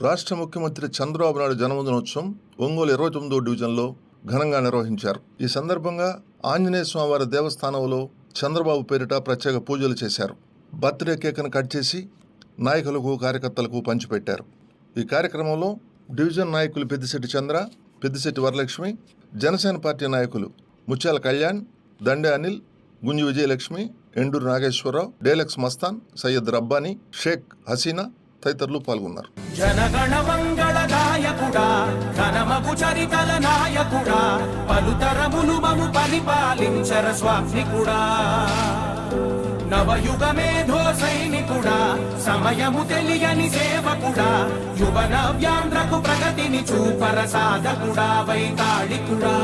రాష్ట్ర ముఖ్యమంత్రి చంద్రబాబు నాయుడు జన్మదినోత్సవం ఒంగోలు ఇరవై తొమ్మిదో డివిజన్లో ఘనంగా నిర్వహించారు. ఈ సందర్భంగా ఆంజనేయ స్వామివారి దేవస్థానంలో చంద్రబాబు పేరిట ప్రత్యేక పూజలు చేశారు. బర్త్డే కేక్ను కట్ చేసి నాయకులకు కార్యకర్తలకు పంచిపెట్టారు. ఈ కార్యక్రమంలో డివిజన్ నాయకులు పెద్దిశెట్టి చంద్ర పెద్దిశెట్టి వరలక్ష్మి జనసేన పార్టీ నాయకులు ముత్యాల కళ్యాణ్ దండే అనిల్ గుంజి విజయలక్ష్మి ఎండూరు నాగేశ్వరరావు డేలక్స్ మస్తాన్ సయ్యద్ రబ్బానీ షేక్ హసీనా తదితరులు పాల్గొన్నారు. జనగణ నవయుగ మేధో సైనికుడా సమయము తెలియని సేవకుడా యువన వ్యాంధ్రకు ప్రగతిని చూపర సాధకుడా వైతాళికుడా.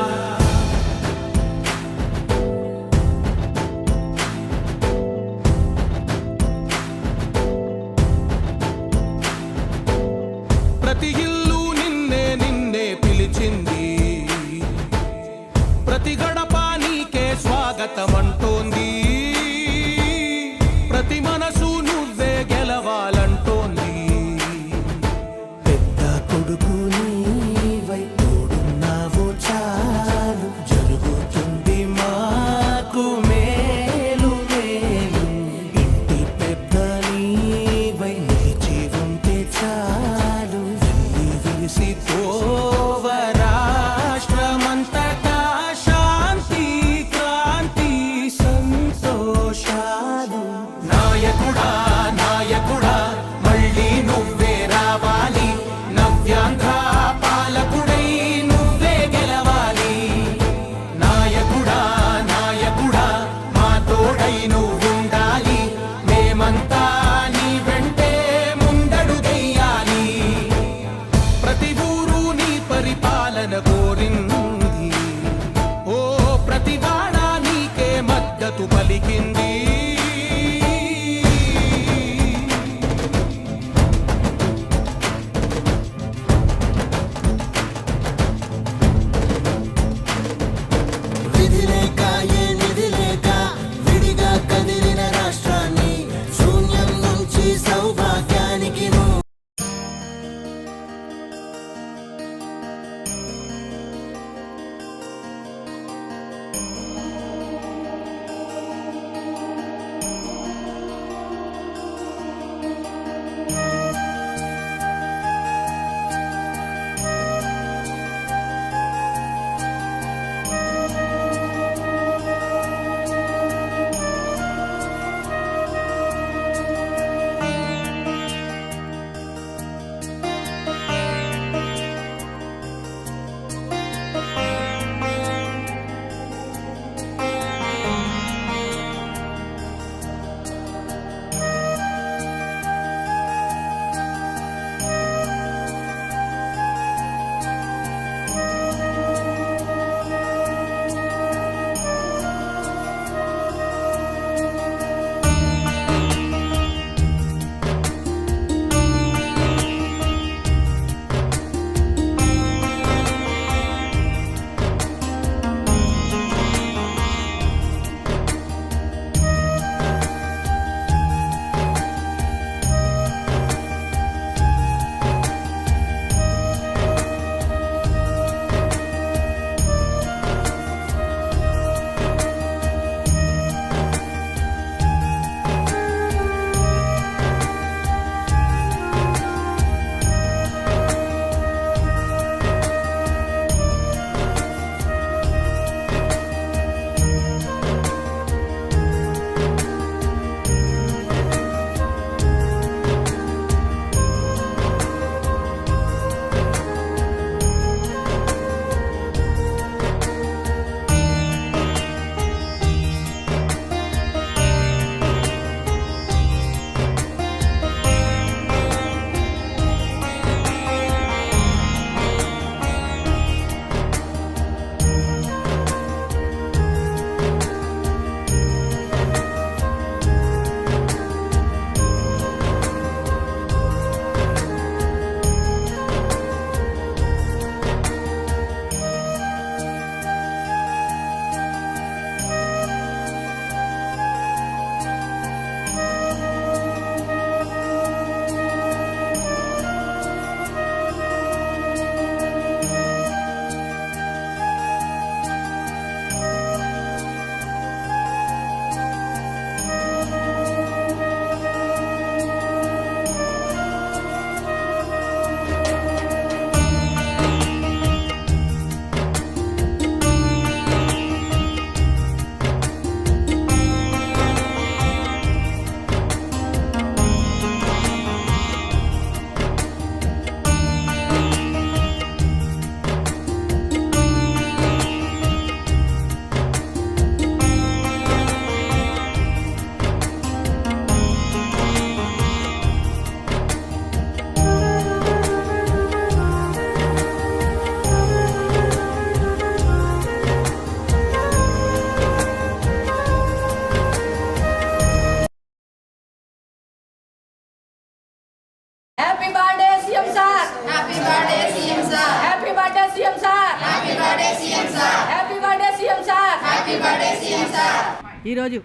ఈరోజు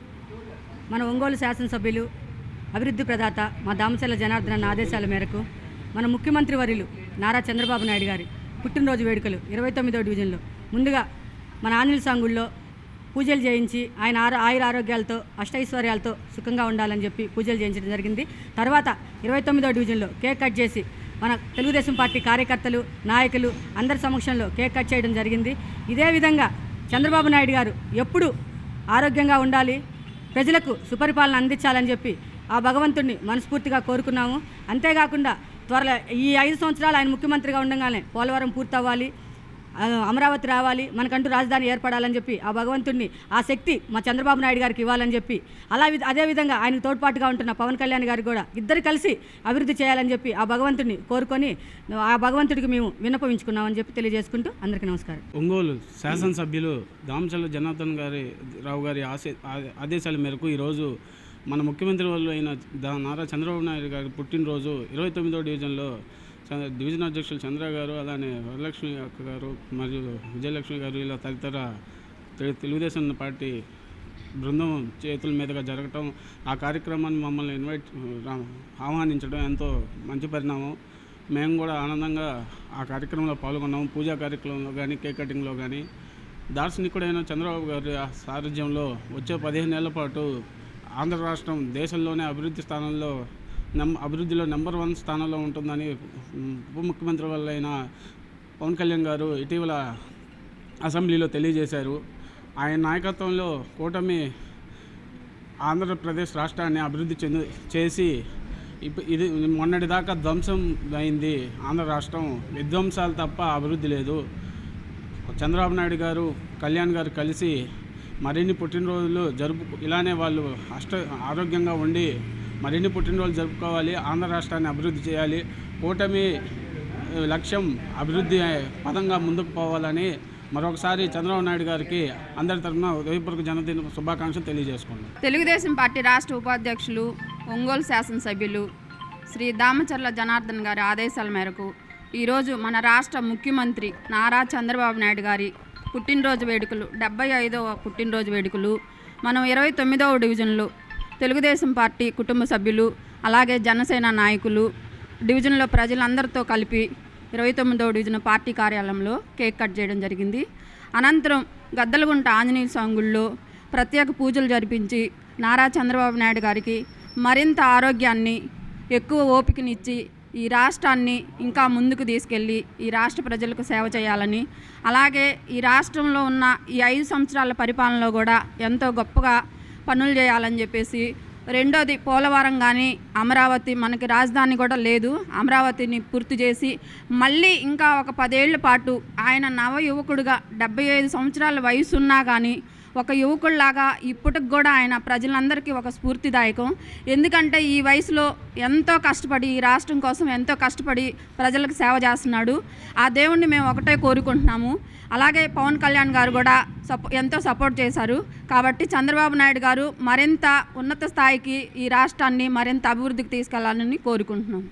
మన ఒంగోలు శాసనసభ్యులు అభివృద్ధి ప్రదాత మా దామచల్ల జనార్దన్ ఆదేశాల మేరకు మన ముఖ్యమంత్రి వర్యులు నారా చంద్రబాబు నాయుడు గారి పుట్టినరోజు వేడుకలు ఇరవై తొమ్మిదో డివిజన్లో. ముందుగా మన ఆనిల్ సాంగుల్లో పూజలు చేయించి ఆయన ఆరు ఆయుర ఆరోగ్యాలతో అష్టైశ్వర్యాలతో సుఖంగా ఉండాలని చెప్పి పూజలు చేయించడం జరిగింది. తర్వాత ఇరవై తొమ్మిదో డివిజన్లో కేక్ కట్ చేసి మన తెలుగుదేశం పార్టీ కార్యకర్తలు నాయకులు అందరి సమక్షంలో కేక్ కట్ చేయడం జరిగింది. ఇదే విధంగా చంద్రబాబు నాయుడు గారు ఎప్పుడు ఆరోగ్యంగా ఉండాలి ప్రజలకు సుపరిపాలన అందించాలని చెప్పి ఆ భగవంతుడిని మనస్ఫూర్తిగా కోరుకున్నాము. అంతేకాకుండా త్వరలో ఈ ఐదు సంవత్సరాలు ఆయన ముఖ్యమంత్రిగా ఉండగానే పోలవరం పూర్తవ్వాలి. అమరావతి రావాలి మనకంటూ రాజధాని ఏర్పడాలని చెప్పి ఆ భగవంతుడిని ఆ శక్తి మా చంద్రబాబు నాయుడు గారికి ఇవ్వాలని చెప్పి అలా అదేవిధంగా ఆయనకు తోడ్పాటుగా ఉంటున్న పవన్ కళ్యాణ్ గారికి కూడా ఇద్దరు కలిసి అభివృద్ధి చేయాలని చెప్పి ఆ భగవంతుడిని కోరుకొని ఆ భగవంతుడికి మేము విన్నపించుకున్నామని చెప్పి తెలియజేసుకుంటూ అందరికీ నమస్కారం. ఒంగోలు శాసనసభ్యులు దామచల్ల జనార్దన్ గారి రావు గారి ఆశ ఆదేశాల మేరకు ఈరోజు మన ముఖ్యమంత్రి వాళ్ళు అయిన నారా చంద్రబాబు నాయుడు గారి పుట్టినరోజు ఇరవై తొమ్మిదో డివిజన్లో డివిజన్ అధ్యక్షులు చంద్ర గారు అలానే వరలక్ష్మి అక్క గారు మరియు విజయలక్ష్మి గారు ఇలా తదితర తెలుగుదేశం పార్టీ బృందం చేతుల మీదుగా జరగటం ఆ కార్యక్రమాన్ని మమ్మల్ని ఇన్వైట్ ఆహ్వానించడం ఎంతో మంచి పరిణామం. మేము కూడా ఆనందంగా ఆ కార్యక్రమంలో పాల్గొన్నాము పూజా కార్యక్రమంలో కానీ కేక్ కటింగ్లో కానీ దార్శనికుడైన చంద్రబాబు గారి ఆ సారథ్యంలో వచ్చే పదిహేను నెలల పాటు ఆంధ్ర రాష్ట్రం దేశంలోనే అభివృద్ధి స్థానంలో నమ్ అభివృద్ధిలో నెంబర్ వన్ స్థానంలో ఉంటుందని ఉప ముఖ్యమంత్రి వల్లైన పవన్ కళ్యాణ్ గారు ఇటీవల అసెంబ్లీలో తెలియజేశారు. ఆయన నాయకత్వంలో కూటమి ఆంధ్రప్రదేశ్ రాష్ట్రాన్ని అభివృద్ధి చెంది చేసి ఇది మొన్నటిదాకా ధ్వంసం అయింది. ఆంధ్ర రాష్ట్రం విధ్వంసాలు తప్ప అభివృద్ధి లేదు. చంద్రబాబు నాయుడు గారు కళ్యాణ్ గారు కలిసి మరిన్ని పుట్టినరోజులు జరుపు ఇలానే వాళ్ళు అష్ట ఆరోగ్యంగా ఉండి మరిన్ని పుట్టినరోజులు జరుపుకోవాలి ఆంధ్ర రాష్ట్రాన్ని అభివృద్ధి చేయాలి కూటమి లక్ష్యం అభివృద్ధి పదంగా ముందుకు పోవాలని మరొకసారి చంద్రబాబు నాయుడు గారికి అందరి తరఫున ఉదయపూర్వక జనదిన శుభాకాంక్షలు తెలియజేసుకున్నాను తెలుగుదేశం పార్టీ రాష్ట్ర ఉపాధ్యక్షులు ఒంగోలు శాసనసభ్యులు శ్రీ దామచర్ల జనార్దన్ గారి ఆదేశాల మేరకు ఈరోజు మన రాష్ట్ర ముఖ్యమంత్రి నారా చంద్రబాబు నాయుడు గారి పుట్టినరోజు వేడుకలు డెబ్బై ఐదవ పుట్టినరోజు వేడుకలు మనం ఇరవై తొమ్మిదవ డివిజన్లో తెలుగుదేశం పార్టీ కుటుంబ సభ్యులు అలాగే జనసేన నాయకులు డివిజన్లో ప్రజలందరితో కలిపి ఇరవై తొమ్మిదవ డివిజన్ పార్టీ కార్యాలయంలో కేక్ కట్ చేయడం జరిగింది. అనంతరం గద్దలగుంట ఆంజనేయ స్వాంగుల్లో ప్రత్యేక పూజలు జరిపించి నారా చంద్రబాబు నాయుడు గారికి మరింత ఆరోగ్యాన్ని ఎక్కువ ఓపికనిచ్చి ఈ రాష్ట్రాన్ని ఇంకా ముందుకు తీసుకెళ్ళి ఈ రాష్ట్ర ప్రజలకు సేవ చేయాలని అలాగే ఈ రాష్ట్రంలో ఉన్న ఈ ఐదు సంవత్సరాల పరిపాలనలో కూడా ఎంతో గొప్పగా పనులు చేయాలని చెప్పేసి రెండోది పోలవరం కానీ అమరావతి మనకి రాజధాని కూడా లేదు. అమరావతిని పూర్తి చేసి మళ్ళీ ఇంకా ఒక పదేళ్ళ పాటు ఆయన నవ యువకుడుగా డెబ్బై ఐదు సంవత్సరాల వయసున్నా కానీ ఒక యువకుడిలాగా ఇప్పటికి కూడా ఆయన ప్రజలందరికీ ఒక స్ఫూర్తిదాయకం. ఎందుకంటే ఈ వయసులో ఎంతో కష్టపడి ఈ రాష్ట్రం కోసం ఎంతో కష్టపడి ప్రజలకు సేవ చేస్తున్నాడు. ఆ దేవుణ్ణి మేము ఒకటే కోరుకుంటున్నాము. అలాగే పవన్ కళ్యాణ్ గారు కూడా సపో ఎంతో సపోర్ట్ చేశారు. కాబట్టి చంద్రబాబు నాయుడు గారు మరింత ఉన్నత స్థాయికి ఈ రాష్ట్రాన్ని మరింత అభివృద్ధికి తీసుకెళ్ళాలని కోరుకుంటున్నాం.